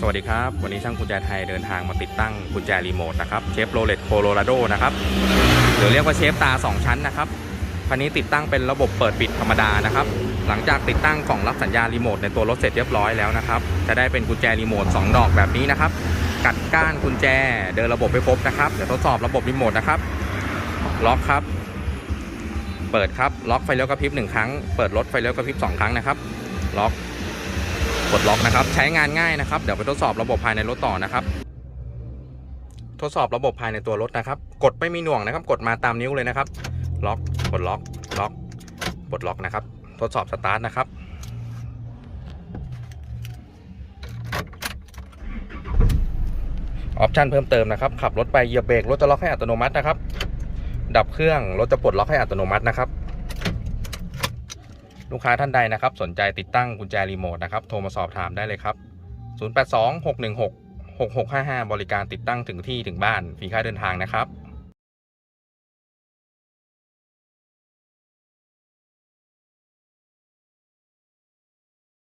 สวัสดีครับ วันนี้ช่างกุญแจไทยเดินทางมาติดตั้งกุญแจรีโมทนะครับเชฟโรเลตโคโลราโดนะครับหรือเรียกว่าเชฟตา 2 ชั้นนะครับคันนี้ติดตั้งเป็นระบบเปิดปิดธรรมดานะครับ หลังจากติดตั้งกล่องรับสัญญาณรีโมทในตัวรถเสร็จเรียบร้อยแล้วนะครับ จะได้เป็นกุญแจรีโมท2ดอกแบบนี้นะครับ กัดก้านกุญแจเดินระบบไปครบนะครับเดี๋ยวทดสอบระบบรีโมทนะครับ ล็อกครับ เปิดครับ ล็อกไฟเลี้ยวกระพริบหนึ่งครั้ง เปิดรถไฟเลี้ยวกระพริบสองครั้งนะครับ ล็อก กดล็อกนะครับ ใช้งานง่ายนะครับ เดี๋ยวไปทดสอบระบบภายในรถต่อนะครับ ทดสอบระบบภายในตัวรถนะครับ กดไม่มีหน่วงนะครับ กดมาตามนิ้วเลยนะครับ ล็อก กดล็อก ล็อก กดล็อกนะครับ ทดสอบสตาร์ทนะครับออปชันเพิ่มเติมนะครับ ขับรถไปเหยียบเบรกรถจะล็อกให้อัตโนมัตินะครับ ดับเครื่องรถจะปลดล็อกให้อัตโนมัตินะครับ ลูกค้าท่านใดนะครับ สนใจติดตั้งกุญแจรีโมทนะครับ โทรมาสอบถามได้เลยครับ 082 616 6655 บริการติดตั้งถึงที่ถึงบ้านฟรีค่าเดินทางนะครับ